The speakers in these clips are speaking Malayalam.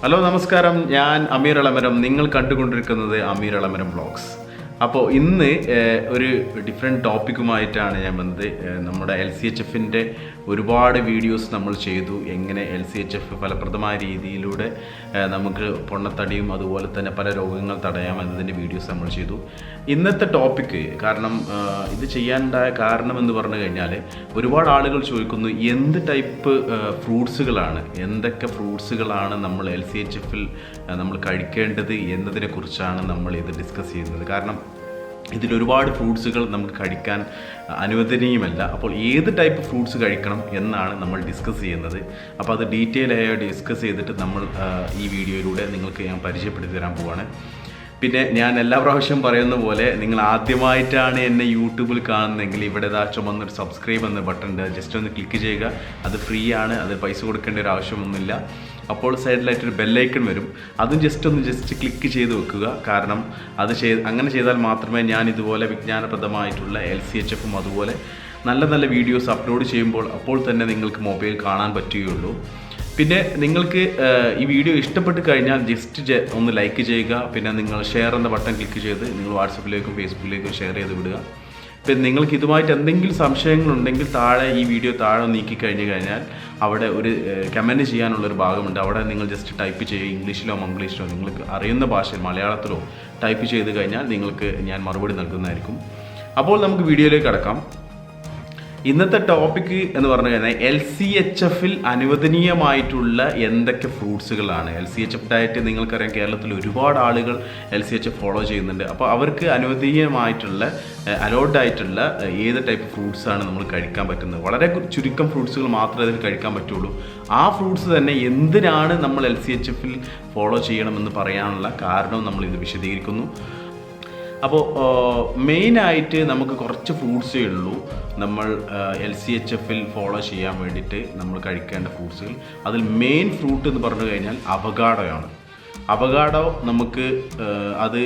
ഹലോ നമസ്കാരം. ഞാൻ അമീർ അളമരം നിങ്ങൾ കണ്ടുകൊണ്ടിരിക്കുന്നത് അമീർ അളമരം ബ്ലോഗ്സ് അപ്പോൾ ഇന്ന് ഒരു ഡിഫറെന്റ് ടോപ്പിക്കുമായിട്ടാണ് ഞാൻ വന്നത്. നമ്മുടെ എൽ സി എച്ച് എഫിന്റെ ഒരുപാട് വീഡിയോസ് നമ്മൾ ചെയ്തു. എങ്ങനെ എൽ സി എച്ച് എഫ് ഫലപ്രദമായ രീതിയിലൂടെ നമുക്ക് പൊണ്ണത്തടിയും അതുപോലെ തന്നെ പല രോഗങ്ങൾ തടയാം എന്നതിന്റെ വീഡിയോസ് നമ്മൾ ചെയ്തു. ഇന്നത്തെ ടോപ്പിക്ക് കാരണം ഇത് ചെയ്യാനുണ്ടായ കാരണം എന്ന് പറഞ്ഞു കഴിഞ്ഞാൽ ഒരുപാട് ആളുകൾ ചോദിക്കുന്നു എന്ത് ടൈപ്പ് ഫ്രൂട്ട്സുകളാണ് എന്തൊക്കെ ഫ്രൂട്ട്സുകളാണ് നമ്മൾ എൽ സി എച്ച് എഫിൽ നമ്മൾ കഴിക്കേണ്ടത് എന്നതിനെക്കുറിച്ചാണ് നമ്മൾ ഇത് ഡിസ്കസ് ചെയ്യുന്നത്? കാരണം ഇതിൽ ഒരുപാട് ഫ്രൂട്ട്സുകൾ നമുക്ക് കഴിക്കാൻ അനുവദനീയമല്ല. അപ്പോൾ ഏത് ടൈപ്പ് ഫ്രൂട്ട്സ് കഴിക്കണം എന്നാണ് നമ്മൾ ഡിസ്കസ് ചെയ്യുന്നത്. അപ്പോൾ അത് ഡീറ്റെയിൽ ആയി ഡിസ്കസ് ചെയ്തിട്ട് നമ്മൾ ഈ വീഡിയോയിലൂടെ നിങ്ങൾക്ക് ഞാൻ പരിചയപ്പെടുത്തി തരാൻ പോവാണ്. പിന്നെ ഞാൻ എല്ലാ പ്രാവശ്യം പറയുന്ന പോലെ നിങ്ങൾ ആദ്യമായിട്ടാണ് എന്നെ യൂട്യൂബിൽ കാണുന്നതെങ്കിൽ ഇവിടെ ഇതാ ചുമന്നൊരു സബ്സ്ക്രൈബ് എന്ന ബട്ടൺ ഉണ്ട്. ജസ്റ്റ് ഒന്ന് ക്ലിക്ക് ചെയ്യുക. അത് ഫ്രീ ആണ്. അത് പൈസ കൊടുക്കേണ്ട ഒരു ആവശ്യമൊന്നുമില്ല. അപ്പോൾ സൈഡിലായിട്ടൊരു ബെല്ലൈക്കൺ വരും. അതും ജസ്റ്റ് ഒന്ന് ജസ്റ്റ് ക്ലിക്ക് ചെയ്ത് വെക്കുക. കാരണം അത് ചെയ്ത് അങ്ങനെ ചെയ്താൽ മാത്രമേ ഞാൻ ഇതുപോലെ വിജ്ഞാനപ്രദമായിട്ടുള്ള എൽ സി എച്ച് എഫും അതുപോലെ നല്ല നല്ല വീഡിയോസ് അപ്ലോഡ് ചെയ്യുമ്പോൾ അപ്പോൾ തന്നെ നിങ്ങൾക്ക് മൊബൈൽ കാണാൻ പറ്റുകയുള്ളൂ. പിന്നെ നിങ്ങൾക്ക് ഈ വീഡിയോ ഇഷ്ടപ്പെട്ട് കഴിഞ്ഞാൽ ജസ്റ്റ് ഒന്ന് ലൈക്ക് ചെയ്യുക. പിന്നെ നിങ്ങൾ ഷെയർ എന്ന ബട്ടൺ ക്ലിക്ക് ചെയ്ത് നിങ്ങൾ വാട്സപ്പിലേക്കും ഫേസ്ബുക്കിലേക്കും ഷെയർ ചെയ്ത് വിടുക. പിന്നെ നിങ്ങൾക്ക് ഇതുമായിട്ട് എന്തെങ്കിലും സംശയങ്ങളുണ്ടെങ്കിൽ താഴെ ഈ വീഡിയോ താഴെ നീക്കി കഴിഞ്ഞു കഴിഞ്ഞാൽ അവിടെ ഒരു കമന്റ് ചെയ്യാനുള്ളൊരു ഭാഗമുണ്ട്. അവിടെ നിങ്ങൾ ജസ്റ്റ് ടൈപ്പ് ചെയ്യുക. ഇംഗ്ലീഷിലോ മംഗ്ലീഷിലോ നിങ്ങൾക്ക് അറിയുന്ന ഭാഷയിൽ മലയാളത്തിലോ ടൈപ്പ് ചെയ്ത് കഴിഞ്ഞാൽ നിങ്ങൾക്ക് ഞാൻ മറുപടി നൽകുന്നതായിരിക്കും. അപ്പോൾ നമുക്ക് വീഡിയോയിലേക്ക് കടക്കാം. ഇന്നത്തെ ടോപ്പിക് എന്ന് പറഞ്ഞു കഴിഞ്ഞാൽ എൽ സി എച്ച് എഫിൽ അനുവദനീയമായിട്ടുള്ള എന്തൊക്കെ ഫ്രൂട്ട്സുകളാണ് L C H F diet നിങ്ങൾക്കറിയാം കേരളത്തിൽ ഒരുപാട് ആളുകൾ L C H F follow ചെയ്യുന്നുണ്ട്. അപ്പോൾ അവർക്ക് അനുവദനീയമായിട്ടുള്ള അലോഡ് ആയിട്ടുള്ള ഏത് ടൈപ്പ് ഫ്രൂട്ട്സാണ് നമ്മൾ കഴിക്കാൻ പറ്റുന്നത്? വളരെ ചുരുക്കം ഫ്രൂട്ട്സുകൾ മാത്രമേ അതിൽ കഴിക്കാൻ പറ്റുള്ളൂ. ആ ഫ്രൂട്ട്സ് തന്നെ എന്തിനാണ് നമ്മൾ എൽ സി എച്ച് എഫിൽ ഫോളോ ചെയ്യണമെന്ന് പറയാനുള്ള കാരണവും നമ്മൾ ഇത് വിശദീകരിക്കുന്നു. അപ്പോൾ മെയിനായിട്ട് നമുക്ക് കുറച്ച് ഫ്രൂട്ട്സേ ഉള്ളൂ. നമ്മൾ എൽ സി എച്ച് എഫിൽ ഫോളോ ചെയ്യാൻ വേണ്ടിയിട്ട് നമ്മൾ കഴിക്കേണ്ട ഫ്രൂട്ട്സുകൾ. അതിൽ മെയിൻ ഫ്രൂട്ട് എന്ന് പറഞ്ഞു കഴിഞ്ഞാൽ അവഗാഡോയാണ്. അവഗാഡോ നമുക്ക് അത്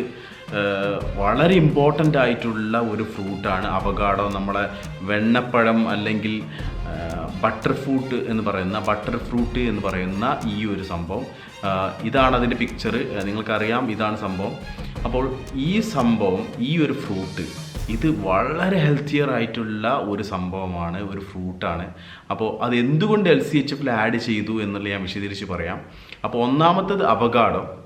വളരെ ഇമ്പോർട്ടന്റ് ആയിട്ടുള്ള ഒരു ഫ്രൂട്ടാണ്. അവഗാഡോ നമ്മളെ വെണ്ണപ്പഴം അല്ലെങ്കിൽ ബട്ടർ ഫ്രൂട്ട് എന്ന് പറയുന്ന ബട്ടർ ഫ്രൂട്ട് എന്ന് പറയുന്ന ഈ ഒരു സംഭവം. ഇതാണ് അതിന്റെ പിക്ചർ നിങ്ങൾക്കറിയാം ഇതാണ് സംഭവം. അപ്പോൾ ഈ സംഭവം ഈ ഒരു ഫ്രൂട്ട് ഇത് വളരെ ഹെൽത്തിയർ ആയിട്ടുള്ള ഒരു സംഭവമാണ് ഒരു ഫ്രൂട്ടാണ് അപ്പോൾ അത് എന്തുകൊണ്ട് എൽ സി എച്ച് എഫിൽ ആഡ് ചെയ്തു എന്നുള്ള ഞാൻ വിശദീകരിച്ച് പറയാം. അപ്പോൾ ഒന്നാമത്തത് അവഗാഡോ.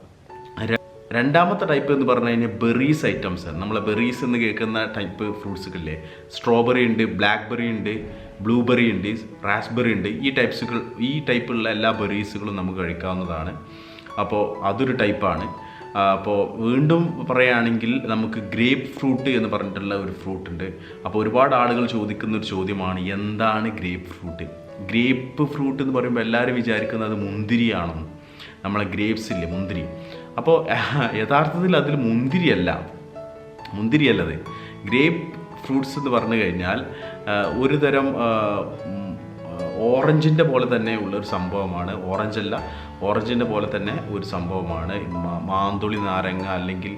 രണ്ടാമത്തെ ടൈപ്പ് എന്ന് പറഞ്ഞു കഴിഞ്ഞാൽ ബെറീസ് ഐറ്റംസ് ആണ്. നമ്മളെ ബെറീസ് എന്ന് കേൾക്കുന്ന ടൈപ്പ് ഫ്രൂട്ട്സുകളില്ലേ സ്ട്രോബെറി ഉണ്ട് ബ്ലാക്ക്ബെറി ഉണ്ട് ബ്ലൂബെറി ഉണ്ട് റാസ്ബെറി ഉണ്ട്. ഈ ടൈപ്സുകൾ ഈ ടൈപ്പുള്ള എല്ലാ ബെറീസുകളും നമുക്ക് കഴിക്കാവുന്നതാണ്. അപ്പോൾ അതൊരു ടൈപ്പാണ് അപ്പോൾ വീണ്ടും പറയുകയാണെങ്കിൽ നമുക്ക് ഗ്രേപ്പ് ഫ്രൂട്ട് എന്ന് പറഞ്ഞിട്ടുള്ള ഒരു ഫ്രൂട്ട് ഉണ്ട്. അപ്പോൾ ഒരുപാട് ആളുകൾ ചോദിക്കുന്ന ഒരു ചോദ്യമാണ് എന്താണ് ഗ്രേപ്പ് ഫ്രൂട്ട്? ഗ്രേപ്പ് ഫ്രൂട്ട് എന്ന് പറയുമ്പോൾ എല്ലാവരും വിചാരിക്കുന്നത് മുന്തിരിയാണെന്ന്. നമ്മളെ ഗ്രേപ്സ് ഇല്ലേ മുന്തിരി. അപ്പോൾ യഥാർത്ഥത്തിൽ അതിൽ മുന്തിരിയല്ല. മുന്തിരിയല്ലത്. ഗ്രേപ്പ് ഫ്രൂട്ട്സ് എന്ന് പറഞ്ഞു കഴിഞ്ഞാൽ ഒരു തരം ഓറഞ്ചിന്റെ പോലെ തന്നെ ഉള്ള ഒരു സംഭവമാണ്. ഓറഞ്ചല്ല ഓറഞ്ചിന്റെ പോലെ തന്നെ ഒരു സംഭവമാണ്. മാന്തുളി നാരങ്ങ അല്ലെങ്കിൽ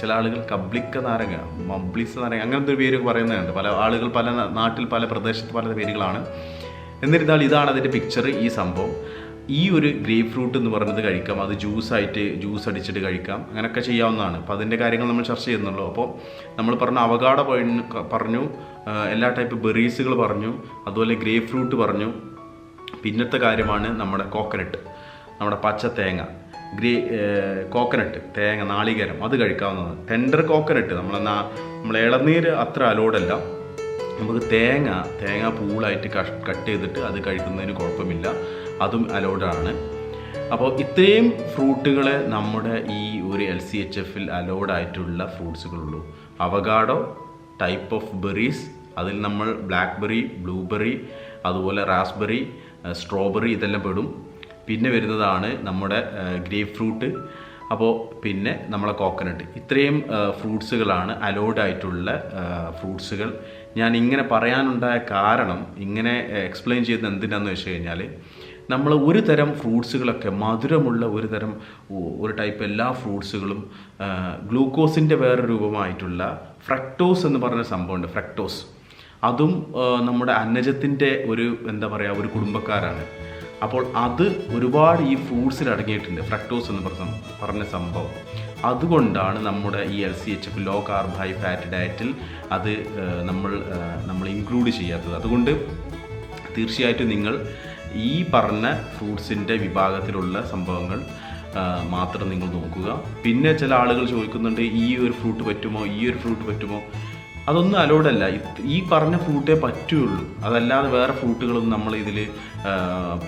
ചില ആളുകൾ കബ്ലിക്ക നാരങ്ങ മബ്ലിസ് നാരങ്ങ അങ്ങനത്തെ ഒരു പേര് പറയുന്നുണ്ട് പല ആളുകൾ പല നാട്ടിൽ പല പ്രദേശത്ത് പല പേരുകളാണ്. എന്നിരുന്നാൽ ഇതാണ് അതിന്റെ പിക്ചർ ഈ സംഭവം. ഈ ഒരു ഗ്രേപ്പ് ഫ്രൂട്ട് എന്ന് പറയുന്നത് കഴിക്കാം. അത് ജ്യൂസായിട്ട് ജ്യൂസ് അടിച്ചിട്ട് കഴിക്കാം. അങ്ങനെയൊക്കെ ചെയ്യാവുന്നതാണ്. അപ്പോൾ അതിന്റെ കാര്യങ്ങൾ നമ്മൾ ചർച്ച ചെയ്യുന്നുള്ളൂ. അപ്പോൾ നമ്മൾ പറഞ്ഞ അവഗാഡ പറഞ്ഞു എല്ലാ ടൈപ്പ് ബെറീസുകൾ പറഞ്ഞു അതുപോലെ ഗ്രേപ്പ് ഫ്രൂട്ട് പറഞ്ഞു. പിന്നത്തെ കാര്യമാണ് നമ്മുടെ കോക്കനട്ട് നമ്മുടെ പച്ച തേങ്ങ. ഗ്രേ കോക്കനട്ട് തേങ്ങ നാളികേരം അത് കഴിക്കാവുന്നതാണ്. ടെൻഡർ കോക്കനട്ട് നമ്മൾ നമ്മൾ ഇളനീര് അത്ര അലോഡല്ല നമുക്ക് തേങ്ങ തേങ്ങ പൂളായിട്ട് കട്ട് ചെയ്തിട്ട് അത് കഴിക്കുന്നതിന് കുഴപ്പമില്ല. അതും അലോഡാണ് അപ്പോൾ ഇത്രയും ഫ്രൂട്ടുകളെ നമ്മുടെ ഈ ഒരു എൽ സി എച്ച് എഫിൽ അലോഡ് ആയിട്ടുള്ള ഫ്രൂട്ട്സുകളുള്ളൂ. അവഗാഡോ ടൈപ്പ് ഓഫ് ബെറീസ് അതിൽ നമ്മൾ ബ്ലാക്ക്ബെറി ബ്ലൂബെറി അതുപോലെ റാസ്ബെറി സ്ട്രോബെറി ഇതെല്ലാം പെടും. പിന്നെ വരുന്നതാണ് നമ്മുടെ ഗ്രേപ്പ് ഫ്രൂട്ട് അപ്പോൾ പിന്നെ നമ്മളെ കോക്കനട്ട്. ഇത്രയും ഫ്രൂട്ട്സുകളാണ് അലോഡ് ആയിട്ടുള്ള ഫ്രൂട്ട്സുകൾ. ഞാൻ ഇങ്ങനെ പറയാനുണ്ടായ കാരണം ഇങ്ങനെ എക്സ്പ്ലെയിൻ ചെയ്യുന്നത് എന്തിനാന്ന് വെച്ച് കഴിഞ്ഞാൽ നമ്മൾ ഒരു തരം ഫ്രൂട്ട്സുകളൊക്കെ മധുരമുള്ള ഒരു തരം ഒരു ടൈപ്പ് എല്ലാ ഫ്രൂട്ട്സുകളും ഗ്ലൂക്കോസിന്റെ വേറെ രൂപമായിട്ടുള്ള ഫ്രക്ടോസ് എന്ന് പറഞ്ഞ സംഭവമുണ്ട് ഫ്രക്ടോസ്. അതും നമ്മുടെ അന്നജത്തിന്റെ ഒരു എന്താ പറയുക ഒരു കുടുംബക്കാരാണ്. അപ്പോൾ അത് ഒരുപാട് ഈ ഫ്രൂട്ട്സിൽ അടങ്ങിയിട്ടുണ്ട് ഫ്രക്ടോസ് എന്ന് പറഞ്ഞ സംഭവം. അതുകൊണ്ടാണ് നമ്മുടെ ഈ L C H F low carb high fat ഡയറ്റിൽ അത് നമ്മൾ നമ്മൾ ഇൻക്ലൂഡ് ചെയ്യാത്തത്. അതുകൊണ്ട് തീർച്ചയായിട്ടും നിങ്ങൾ ഈ പറഞ്ഞ ഫ്രൂട്ട്സിന്റെ വിഭാഗത്തിലുള്ള സംഭവങ്ങൾ മാത്രം നിങ്ങൾ നോക്കുക. പിന്നെ ചില ആളുകൾ ചോദിക്കുന്നുണ്ട് ഈ ഒരു ഫ്രൂട്ട് പറ്റുമോ ഈ ഒരു ഫ്രൂട്ട് പറ്റുമോ? അതൊന്നും അലോഡല്ല ഈ പറഞ്ഞ ഫ്രൂട്ടേ പറ്റുകയുള്ളൂ അതല്ലാതെ വേറെ ഫ്രൂട്ടുകളൊന്നും നമ്മൾ ഇതിൽ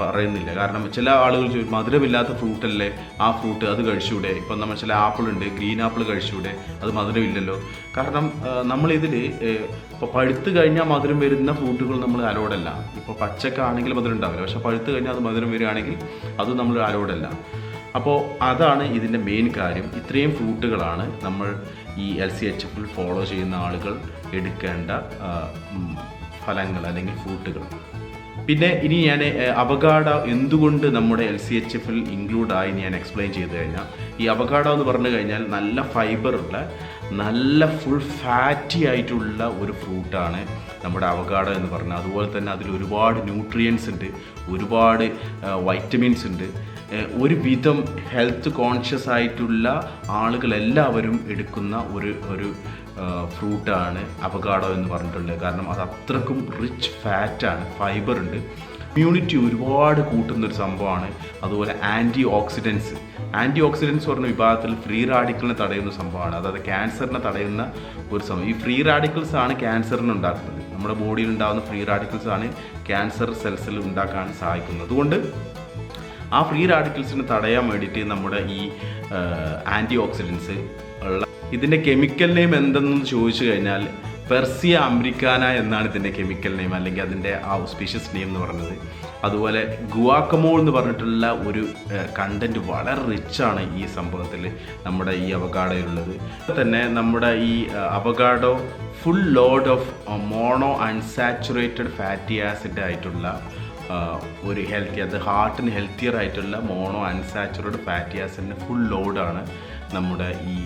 പറയുന്നില്ല. കാരണം ചില ആളുകൾ ചോദിക്കും മധുരമില്ലാത്ത ഫ്രൂട്ടല്ലേ ആ ഫ്രൂട്ട് അത് കഴിച്ചൂടെ? ഇപ്പം നമ്മൾ ചില ആപ്പിളുണ്ട് ഗ്രീൻ ആപ്പിൾ കഴിച്ചൂടെ? അത് മധുരമില്ലല്ലോ. കാരണം നമ്മളിതിൽ ഇപ്പോൾ പഴുത്ത് കഴിഞ്ഞാൽ മധുരം വരുന്ന ഫ്രൂട്ടുകൾ നമ്മൾ അലോഡല്ല ഇപ്പോൾ പച്ചക്കാണെങ്കിൽ മധുരം ഉണ്ടാവില്ല. പക്ഷേ പഴുത്ത് കഴിഞ്ഞാൽ അത് മധുരം വരികയാണെങ്കിൽ അത് നമ്മൾ അലോഡല്ല അപ്പോൾ അതാണ് ഇതിന്റെ മെയിൻ കാര്യം. ഇത്രയും ഫ്രൂട്ടുകളാണ് നമ്മൾ ഈ എൽ സി എച്ച് എഫിൽ ഫോളോ ചെയ്യുന്ന ആളുകൾ എടുക്കേണ്ട ഫലങ്ങൾ അല്ലെങ്കിൽ ഫ്രൂട്ടുകൾ. പിന്നെ ഇനി ഞാൻ അവഗാഡ എന്തുകൊണ്ട് നമ്മുടെ എൽ സി എച്ച് എഫിൽ ഇൻക്ലൂഡ് ആയി ഞാൻ എക്സ്പ്ലെയിൻ ചെയ്ത് കഴിഞ്ഞാൽ ഈ അവഗാഡ എന്ന് പറഞ്ഞു കഴിഞ്ഞാൽ നല്ല ഫൈബറുള്ള നല്ല ഫുൾ ഫാറ്റി ആയിട്ടുള്ള ഒരു ഫ്രൂട്ടാണ് നമ്മുടെ അവഗാഡ എന്ന് പറഞ്ഞാൽ. അതുപോലെ തന്നെ അതിൽ ഒരുപാട് ന്യൂട്രിയൻസ് ഉണ്ട് ഒരുപാട് വൈറ്റമിൻസ് ഉണ്ട്. ഏഹ് ഒരു വിധം ഹെൽത്ത് കോൺഷ്യസ് ആയിട്ടുള്ള ആളുകളെല്ലാവരും എടുക്കുന്ന ഒരു ഒരു ഫ്രൂട്ടാണ് അവഗാഡോ എന്ന് പറഞ്ഞിട്ടുള്ളത്. കാരണം അത് അത്രക്കും റിച്ച് ഫാറ്റാണ് ഫൈബർ ഉണ്ട്. ഇമ്മ്യൂണിറ്റി ഒരുപാട് കൂട്ടുന്ന ഒരു സംഭവമാണ്. അതുപോലെ ആന്റി ഓക്സിഡൻസ് ആന്റി ഓക്സിഡൻസ് പറഞ്ഞ വിഭാഗത്തിൽ ഫ്രീ റാഡിക്കലിനെ തടയുന്ന സംഭവമാണ്. അതായത് ക്യാൻസറിനെ തടയുന്ന ഒരു സംഭവം. ഈ ഫ്രീ റാഡിക്കൽസ് ആണ് ക്യാൻസറിനെ ഉണ്ടാക്കുന്നത്. നമ്മുടെ ബോഡിയിൽ ഉണ്ടാകുന്ന ഫ്രീ റാഡിക്കൽസ് ആണ് ക്യാൻസർ സെൽസിൽ ഉണ്ടാക്കാൻ സഹായിക്കുന്നത് അതുകൊണ്ട് ആ ഫ്രീ റാഡിക്കൽസിനെ തടയാൻ വേണ്ടിയിട്ട് നമ്മുടെ ഈ ആന്റി ഓക്സിഡൻസ് ഉള്ള ഇതിന്റെ കെമിക്കൽ നെയിം എന്തെന്ന് ചോദിച്ചു കഴിഞ്ഞാൽ പെർസിയ അംബ്രിക്കാന എന്നാണ് ഇതിന്റെ കെമിക്കൽ നെയിം അല്ലെങ്കിൽ അതിന്റെ ആ സ്പീഷ്യസ് നെയിം എന്ന് പറയുന്നത് അതുപോലെ ഗുവാക്കമോൾ എന്ന് പറഞ്ഞിട്ടുള്ള ഒരു കണ്ടന്റ് വളരെ റിച്ചാണ് ഈ സംഭവത്തിൽ നമ്മുടെ ഈ അവഗാഡോയിലുള്ളത്. തന്നെ നമ്മുടെ ഈ avocado full load of monounsaturated fatty acid ആയിട്ടുള്ള ഒരു ഹെൽത്തി അത് ഹാർട്ടിന് ഹെൽത്തിയർ ആയിട്ടുള്ള മോണോ അൺസാച്ചുറേറ്റഡ് ഫാറ്റി ആസിഡിന്റെ ഫുൾ ലോഡാണ് നമ്മുടെ ഈ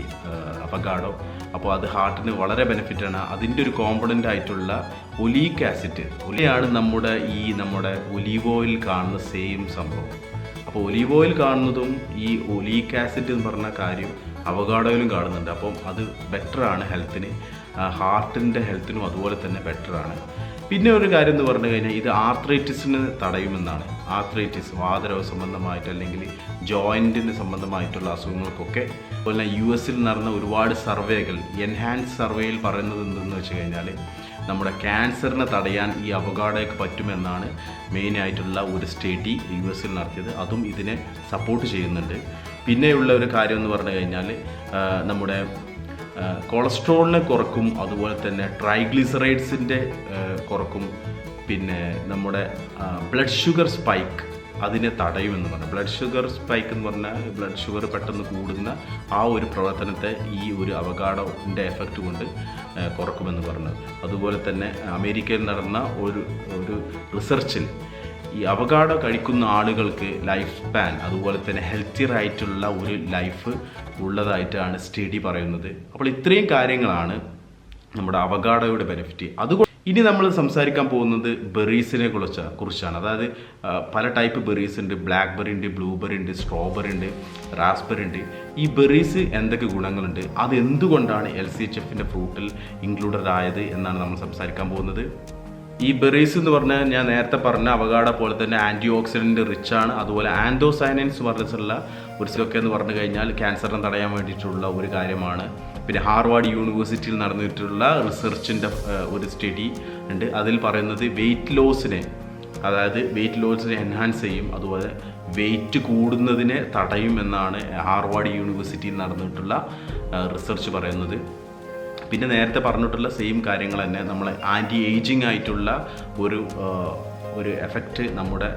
അവഗാഡോ അപ്പോൾ അത് ഹാർട്ടിന് വളരെ ബെനിഫിറ്റാണ് അതിന്റെ ഒരു കോമ്പണന്റ് ആയിട്ടുള്ള ഒലീക്ക് ആസിഡ് ഒലിയാണ് നമ്മുടെ ഈ നമ്മുടെ ഒലീവ് ഓയിൽ കാണുന്ന സെയിം സംഭവം. അപ്പോൾ ഒലീവ് ഓയിൽ കാണുന്നതും ഈ ഒലീക്ക് ആസിഡ് എന്ന് പറഞ്ഞ കാര്യം അവഗാഡോയിലും കാണുന്നുണ്ട്. അപ്പം അത് ബെറ്ററാണ് ഹെൽത്തിന് ഹാർട്ടിന്റെ ഹെൽത്തിനും അതുപോലെ തന്നെ ബെറ്ററാണ് പിന്നെ ഒരു കാര്യം എന്ന് പറഞ്ഞു കഴിഞ്ഞാൽ ഇത് ആർത്രൈറ്റിസിന് തടയുമെന്നാണ്. ആർത്രൈറ്റിസ് വാതരോഗ സംബന്ധമായിട്ട് അല്ലെങ്കിൽ ജോയിന്റിന് സംബന്ധമായിട്ടുള്ള അസുഖങ്ങൾക്കൊക്കെ അതുപോലെ യു എസിൽ നടന്ന ഒരുപാട് സർവേകൾ എൻഹാൻസ് സർവേയിൽ പറയുന്നത് എന്തെന്ന് വെച്ച് കഴിഞ്ഞാൽ നമ്മുടെ ക്യാൻസറിനെ തടയാൻ ഈ അവഗാഡോയ്ക്ക് പറ്റുമെന്നാണ് മെയിനായിട്ടുള്ള ഒരു സ്റ്റഡി യു എസിൽ നടത്തിയത്. അതും ഇതിനെ സപ്പോർട്ട് ചെയ്യുന്നുണ്ട്. പിന്നെയുള്ള ഒരു കാര്യം എന്ന് പറഞ്ഞു കഴിഞ്ഞാൽ നമ്മുടെ കൊളസ്ട്രോളിനെ കുറക്കും അതുപോലെ തന്നെ ട്രൈഗ്ലിസറൈഡ്സിന്റെ കുറക്കും പിന്നെ നമ്മുടെ ബ്ലഡ് ഷുഗർ സ്പൈക്ക് അതിനെ തടയുമെന്ന് പറഞ്ഞു ബ്ലഡ് ഷുഗർ സ്പൈക്ക് എന്ന് പറഞ്ഞാൽ ബ്ലഡ് ഷുഗർ പെട്ടെന്ന് കൂടുന്ന ആ ഒരു പ്രവർത്തനത്തെ ഈ ഒരു അവഗാഡോന്റെ എഫക്റ്റ് കൊണ്ട് കുറക്കുമെന്ന് പറഞ്ഞു അതുപോലെ തന്നെ അമേരിക്കയിൽ നടന്ന ഒരു ഒരു റിസർച്ചിൽ ഈ അവഗാഡോ കഴിക്കുന്ന ആളുകൾക്ക് ലൈഫ് സ്പാൻ അതുപോലെ തന്നെ ഹെൽത്തിയർ ആയിട്ടുള്ള ഒരു ലൈഫ് ഉള്ളതായിട്ടാണ് സ്റ്റഡി പറയുന്നത്. അപ്പോൾ ഇത്രയും കാര്യങ്ങളാണ് നമ്മുടെ അവഗാഡോയുടെ ബെനിഫിറ്റ് അതുകൊണ്ട് ഇനി നമ്മൾ സംസാരിക്കാൻ പോകുന്നത് ബെറീസിനെ കുറിച്ച് കുറിച്ചാണ്. അതായത് പല ടൈപ്പ് ബെറീസ് ഉണ്ട്. ബ്ലാക്ക് ബെറി ഉണ്ട് ബ്ലൂബെറി ഉണ്ട് സ്ട്രോബെറി ഉണ്ട് റാസ്ബെറി ഉണ്ട്. ഈ ബെറീസ് എന്തൊക്കെ ഗുണങ്ങളുണ്ട്? അത് എന്തുകൊണ്ടാണ് എൽ സി എച്ച് എഫിന്റെ ഫ്രൂട്ടിൽ ഇൻക്ലൂഡഡ് ആയത് എന്നാണ് നമ്മൾ സംസാരിക്കാൻ പോകുന്നത്. ഈ ബെറീസ് എന്ന് പറഞ്ഞാൽ ഞാൻ നേരത്തെ പറഞ്ഞ അവഗാഡ പോലെ തന്നെ ആന്റി ഓക്സിഡന്റ് റിച്ച് ആണ് അതുപോലെ ആൻഡോസൈനൻസ് പറഞ്ഞിട്ടുള്ള സിലൊക്കെ എന്ന് പറഞ്ഞു കഴിഞ്ഞാൽ ക്യാൻസറിനെ തടയാൻ വേണ്ടിയിട്ടുള്ള ഒരു കാര്യമാണ്. പിന്നെ ഹാർവാർഡ് യൂണിവേഴ്സിറ്റിയിൽ നടന്നിട്ടുള്ള റിസർച്ചിന്റെ ഒരു സ്റ്റഡി ഉണ്ട്. അതിൽ പറയുന്നത് വെയിറ്റ് ലോസിനെ അതായത് വെയിറ്റ് ലോസിനെ എൻഹാൻസ് ചെയ്യും. അതുപോലെ വെയിറ്റ് കൂടുന്നതിനെ തടയുമെന്നാണ് ഹാർവാർഡ് യൂണിവേഴ്സിറ്റിയിൽ നടന്നിട്ടുള്ള റിസർച്ച് പറയുന്നത്. പിന്നെ നേരത്തെ പറഞ്ഞിട്ടുള്ള സെയിം കാര്യങ്ങൾ തന്നെ നമ്മൾ ആന്റി ഏജിങ് ആയിട്ടുള്ള ഒരു ഒരു എഫക്റ്റ് നമ്മുടെ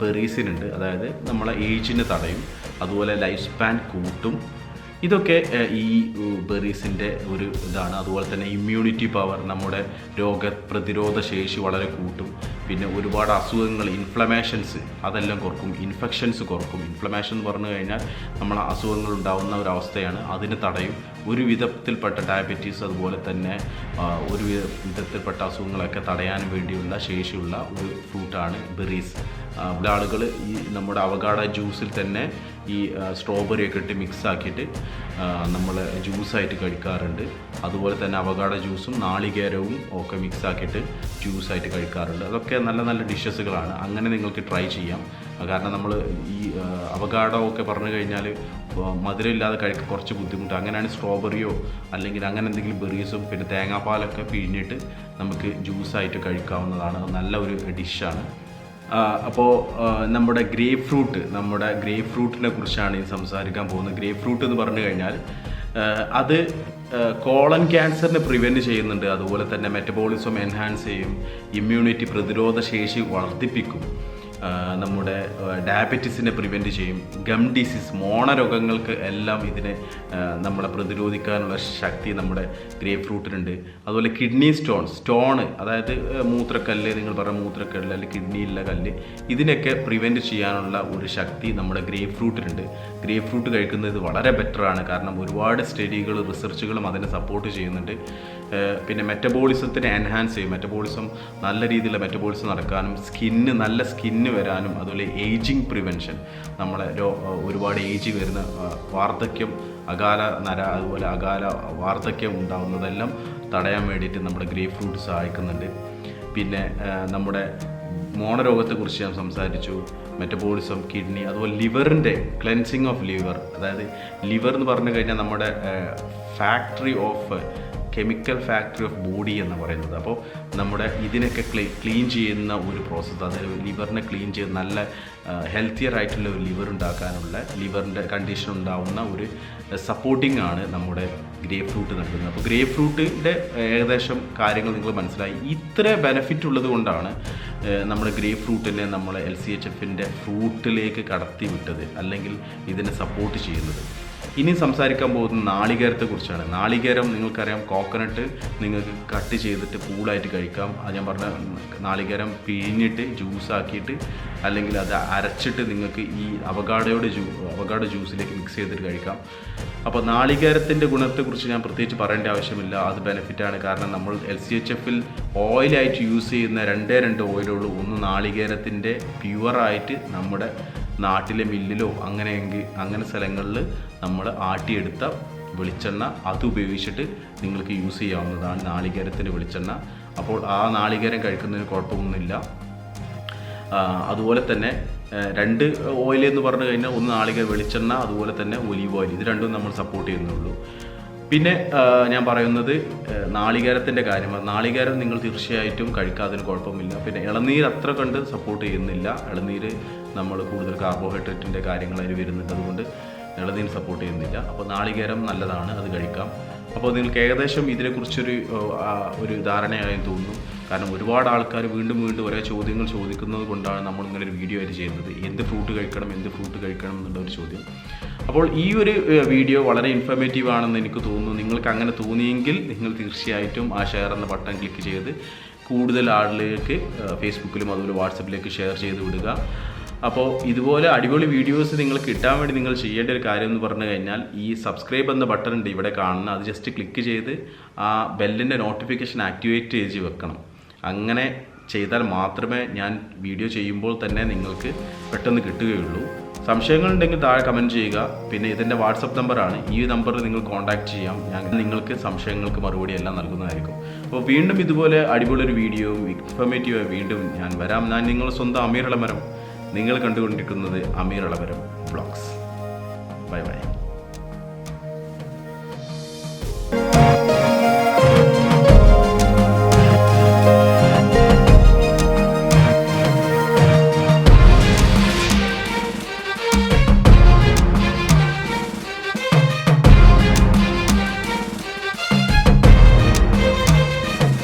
ബെറീസിനുണ്ട് അതായത് നമ്മളെ ഏജിനെ തടയും. അതുപോലെ ലൈഫ് സ്പാൻ കൂട്ടും. ഇതൊക്കെ ഈ ബെറീസിന്റെ ഒരു ഇതാണ്. അതുപോലെ തന്നെ ഇമ്മ്യൂണിറ്റി പവർ നമ്മുടെ രോഗപ്രതിരോധ ശേഷി വളരെ കൂട്ടും. പിന്നെ ഒരുപാട് അസുഖങ്ങൾ ഇൻഫ്ലമേഷൻസ് അതെല്ലാം കുറക്കും. ഇൻഫെക്ഷൻസ് കുറക്കും. ഇൻഫ്ലമേഷൻ എന്ന് പറഞ്ഞു കഴിഞ്ഞാൽ നമ്മൾ അസുഖങ്ങൾ ഉണ്ടാകുന്ന ഒരു അവസ്ഥയാണ്. അതിന് തടയും. ഒരു വിധത്തിൽപ്പെട്ട ഡയബറ്റീസ് അതുപോലെ തന്നെ ഒരു വിധ- വിധത്തിൽപ്പെട്ട അസുഖങ്ങളൊക്കെ തടയാൻ വേണ്ടിയുള്ള ശേഷിയുള്ള ഒരു ഫ്രൂട്ടാണ് ബെറീസ് ആളുകൾ ഈ നമ്മുടെ അവഗാഡ ജ്യൂസിൽ തന്നെ ഈ സ്ട്രോബെറി ഒക്കെ ഇട്ട് മിക്സ് ആക്കിയിട്ട് നമ്മൾ ജ്യൂസായിട്ട് കഴിക്കാറുണ്ട്. അതുപോലെ തന്നെ അവഗാഡ ജ്യൂസും നാളികേരവും ഒക്കെ മിക്സ് ആക്കിയിട്ട് ജ്യൂസായിട്ട് കഴിക്കാറുണ്ട്. അതൊക്കെ നല്ല നല്ല ഡിഷസുകളാണ്. അങ്ങനെ നിങ്ങൾക്ക് ട്രൈ ചെയ്യാം. കാരണം നമ്മൾ ഈ അവഗാഡോ ഒക്കെ പറഞ്ഞു കഴിഞ്ഞാൽ മധുരമില്ലാതെ കഴിക്കാൻ കുറച്ച് ബുദ്ധിമുട്ട്. അങ്ങനെയാണ് സ്ട്രോബെറിയോ അല്ലെങ്കിൽ അങ്ങനെ എന്തെങ്കിലും ബെറീസും പിന്നെ തേങ്ങാപ്പാലൊക്കെ പിഴിഞ്ഞിട്ട് നമുക്ക് ജ്യൂസായിട്ട് കഴിക്കാവുന്നതാണ്. നല്ല ഒരു ഡിഷാണ്. അപ്പോൾ നമ്മുടെ ഗ്രേപ്പ് ഫ്രൂട്ട് നമ്മുടെ ഗ്രേപ്പ് ഫ്രൂട്ടിനെ കുറിച്ചാണ് ഈ സംസാരിക്കാൻ പോകുന്നത്. ഗ്രേപ്പ് ഫ്രൂട്ട് എന്ന് പറഞ്ഞു കഴിഞ്ഞാൽ അത് കോളൻ ക്യാൻസറിനെ പ്രിവെന്റ് ചെയ്യുന്നുണ്ട്. അതുപോലെ തന്നെ മെറ്റബോളിസം എൻഹാൻസ് ചെയ്യും. ഇമ്മ്യൂണിറ്റി പ്രതിരോധ ശേഷി വർദ്ധിപ്പിക്കും നമ്മുടെ ഡയബറ്റീസിനെ പ്രിവെന്റ് ചെയ്യും. ഗം ഡിസീസ് മോണരോഗങ്ങൾക്ക് എല്ലാം ഇതിനെ നമ്മളെ പ്രതിരോധിക്കാനുള്ള ശക്തി നമ്മുടെ ഗ്രേപ്പ് ഫ്രൂട്ടിനുണ്ട് അതുപോലെ കിഡ്നി സ്റ്റോൺ സ്റ്റോണ് അതായത് മൂത്രക്കല്ല് നിങ്ങൾ പറഞ്ഞ മൂത്രക്കല്ല് അല്ലെങ്കിൽ കിഡ്നിയിലുള്ള കല്ല് ഇതിനൊക്കെ പ്രിവെന്റ് ചെയ്യാനുള്ള ഒരു ശക്തി നമ്മുടെ ഗ്രേപ്പ് ഫ്രൂട്ടിനുണ്ട് ഗ്രേപ്പ് ഫ്രൂട്ട് കഴിക്കുന്നത് വളരെ ബെറ്ററാണ് കാരണം ഒരുപാട് സ്റ്റഡികളും റിസർച്ചുകളും അതിനെ സപ്പോർട്ട് ചെയ്യുന്നുണ്ട്. പിന്നെ മെറ്റബോളിസത്തിനെ എൻഹാൻസ് ചെയ്യും. മെറ്റബോളിസം നല്ല രീതിയിലുള്ള മെറ്റബോളിസം നടക്കാനും സ്കിന്ന് നല്ല സ്കിന്ന് വരാനും അതുപോലെ ഏജിങ് പ്രിവെൻഷൻ നമ്മളെ ഒരുപാട് ഏജ് വരുന്ന വാർദ്ധക്യം അകാല നര അതുപോലെ അകാല വാർദ്ധക്യം ഉണ്ടാകുന്നതെല്ലാം തടയാൻ വേണ്ടിയിട്ട് നമ്മുടെ ഗ്രേപ്പ് ഫ്രൂട്ട് സഹായിക്കുന്നുണ്ട്. പിന്നെ നമ്മുടെ മോണരോഗത്തെക്കുറിച്ച് ഞാൻ സംസാരിച്ചു. മെറ്റബോളിസം കിഡ്നി അതുപോലെ ലിവറിന്റെ ക്ലെൻസിങ് ഓഫ് ലിവർ അതായത് ലിവർ എന്ന് പറഞ്ഞു കഴിഞ്ഞാൽ നമ്മുടെ factory of chemical factory of body എന്ന് പറയുന്നത്. അപ്പോൾ നമ്മുടെ ഇതിനൊക്കെ ക്ലീ ക്ലീൻ ചെയ്യുന്ന ഒരു പ്രോസസ്സ് അതായത് ലിവറിനെ ക്ലീൻ ചെയ്ത് നല്ല ഹെൽത്തിയർ ആയിട്ടുള്ള ഒരു ലിവർ ഉണ്ടാക്കാനുള്ള ലിവറിന്റെ കണ്ടീഷൻ ഉണ്ടാവുന്ന ഒരു സപ്പോർട്ടിംഗ് ആണ് നമ്മുടെ ഗ്രേപ്പ് ഫ്രൂട്ട് നൽകുന്നത്. അപ്പോൾ ഗ്രേപ്പ് ഫ്രൂട്ടിന്റെ ഏകദേശം കാര്യങ്ങൾ നിങ്ങൾ മനസ്സിലായി. ഇത്ര ബെനഫിറ്റ് ഉള്ളത് കൊണ്ടാണ് നമ്മുടെ ഗ്രേപ്പ് ഫ്രൂട്ടിനെ നമ്മൾ എൽ സി എച്ച് എഫിന്റെ ഫ്രൂട്ടിലേക്ക് കടത്തി വിട്ടത് അല്ലെങ്കിൽ ഇതിനെ സപ്പോർട്ട് ചെയ്യുന്നത്. ഇനി സംസാരിക്കാൻ പോകുന്ന നാളികേരത്തെ കുറിച്ചാണ് നാളികേരം നിങ്ങൾക്കറിയാം കോക്കനട്ട് നിങ്ങൾക്ക് കട്ട് ചെയ്തിട്ട് കൂളായിട്ട് കഴിക്കാം. അത് ഞാൻ പറഞ്ഞ നാളികേരം പിഴിഞ്ഞിട്ട് ജ്യൂസാക്കിയിട്ട് അല്ലെങ്കിൽ അത് അരച്ചിട്ട് നിങ്ങൾക്ക് ഈ അവഗാഡോയുടെ ജ്യൂ അവഗാഡ ജ്യൂസിലേക്ക് മിക്സ് ചെയ്തിട്ട് കഴിക്കാം. അപ്പോൾ നാളികേരത്തിന്റെ ഗുണത്തെക്കുറിച്ച് ഞാൻ പ്രത്യേകിച്ച് പറയേണ്ട ആവശ്യമില്ല. അത് ബെനിഫിറ്റാണ് കാരണം നമ്മൾ എൽ സി എച്ച് എഫിൽ ഓയിലായിട്ട് യൂസ് ചെയ്യുന്ന രണ്ടേ രണ്ട് ഓയിലുള്ളൂ ഒന്ന് നാളികേരത്തിന്റെ പ്യുവറായിട്ട് നമ്മുടെ നാട്ടിലെ മില്ലിലോ അങ്ങനെയെങ്കിൽ അങ്ങനെ സ്ഥലങ്ങളിൽ നമ്മൾ ആട്ടിയെടുത്ത വെളിച്ചെണ്ണ അത് ഉപയോഗിച്ചിട്ട് നിങ്ങൾക്ക് യൂസ് ചെയ്യാവുന്നതാണ് നാളികേരത്തിന്റെ വെളിച്ചെണ്ണ. അപ്പോൾ ആ നാളികേരം കഴിക്കുന്നതിന് കുഴപ്പമൊന്നുമില്ല. അതുപോലെ തന്നെ രണ്ട് ഓയിൽ എന്ന് പറഞ്ഞു കഴിഞ്ഞാൽ ഒന്ന് നാളികേര വെളിച്ചെണ്ണ അതുപോലെ തന്നെ ഒലീവ് ഓയിൽ. ഇത് രണ്ടും നമ്മൾ സപ്പോർട്ട് ചെയ്യുന്നുള്ളൂ പിന്നെ ഞാൻ പറയുന്നത് നാളികേരത്തിന്റെ കാര്യമാണ് നാളികേരം നിങ്ങൾ തീർച്ചയായിട്ടും കഴിക്കാതിന് കുഴപ്പമില്ല പിന്നെ ഇളനീർ അത്ര കണ്ട് സപ്പോർട്ട് ചെയ്യുന്നില്ല. ഇളനീർ നമ്മൾ കൂടുതൽ കാർബോഹൈഡ്രേറ്റിന്റെ കാര്യങ്ങൾ അതിൽ വരുന്നുണ്ട്. അതുകൊണ്ട് ഇളനീർ സപ്പോർട്ട് ചെയ്യുന്നില്ല. അപ്പോൾ നാളികേരം നല്ലതാണ്. അത് കഴിക്കാം. അപ്പോൾ നിങ്ങൾക്ക് ഏകദേശം ഇതിനെക്കുറിച്ചൊരു ഒരു ധാരണയായി തോന്നുന്നു. കാരണം ഒരുപാട് ആൾക്കാർ വീണ്ടും വീണ്ടും ഒരേ ചോദ്യങ്ങൾ ചോദിക്കുന്നത് കൊണ്ടാണ് നമ്മൾ ഇങ്ങനെ ഒരു വീഡിയോ ആയിട്ട് ചെയ്യുന്നത്. എന്ത് ഫ്രൂട്ട് കഴിക്കണം എന്ത് ഫ്രൂട്ട് കഴിക്കണം എന്നുള്ള ഒരു ചോദ്യം. അപ്പോൾ ഈ ഒരു വീഡിയോ വളരെ ഇൻഫർമേറ്റീവ് ആണെന്ന് എനിക്ക് തോന്നുന്നു. നിങ്ങൾക്ക് അങ്ങനെ തോന്നിയെങ്കിൽ നിങ്ങൾ തീർച്ചയായിട്ടും ആ ഷെയർ എന്ന ബട്ടൺ ക്ലിക്ക് ചെയ്ത് കൂടുതൽ ആളിലേക്ക് ഫേസ്ബുക്കിലും അതുപോലെ വാട്സപ്പിലേക്ക് ഷെയർ ചെയ്ത് വിടുക. അപ്പോൾ ഇതുപോലെ അടിപൊളി വീഡിയോസ് നിങ്ങൾ കിട്ടാൻ വേണ്ടി നിങ്ങൾ ചെയ്യേണ്ട ഒരു കാര്യം എന്ന് പറഞ്ഞു കഴിഞ്ഞാൽ ഈ സബ്സ്ക്രൈബ് എന്ന ബട്ടൺ ഉണ്ട് ഇവിടെ കാണുന്ന. അത് ജസ്റ്റ് ക്ലിക്ക് ചെയ്ത് ആ ബെല്ലിന്റെ നോട്ടിഫിക്കേഷൻ ആക്ടിവേറ്റ് ചെയ്ത് വെക്കണം. അങ്ങനെ ചെയ്താൽ മാത്രമേ ഞാൻ വീഡിയോ ചെയ്യുമ്പോൾ തന്നെ നിങ്ങൾക്ക് പെട്ടെന്ന് കിട്ടുകയുള്ളൂ. സംശയങ്ങളുണ്ടെങ്കിൽ താഴെ കമന്റ് ചെയ്യുക. പിന്നെ ഇതിന്റെ വാട്സപ്പ് നമ്പറാണ് ഈ നമ്പറിൽ നിങ്ങൾ കോൺടാക്ട് ചെയ്യാം. ഞാൻ നിങ്ങൾക്ക് സംശയങ്ങൾക്ക് മറുപടി എല്ലാം നൽകുന്നതായിരിക്കും. അപ്പോൾ വീണ്ടും ഇതുപോലെ അടിപൊളി ഒരു വീഡിയോ ഇൻഫർമേറ്റീവായി വീണ്ടും ഞാൻ വരാം. ഞാൻ നിങ്ങളുടെ സ്വന്തം അമീർ ഇളമരം നിങ്ങൾ കണ്ടുകൊണ്ടിരിക്കുന്നത് അമീർ അളവരം ബ്ലോഗ്സ്. Bye bye.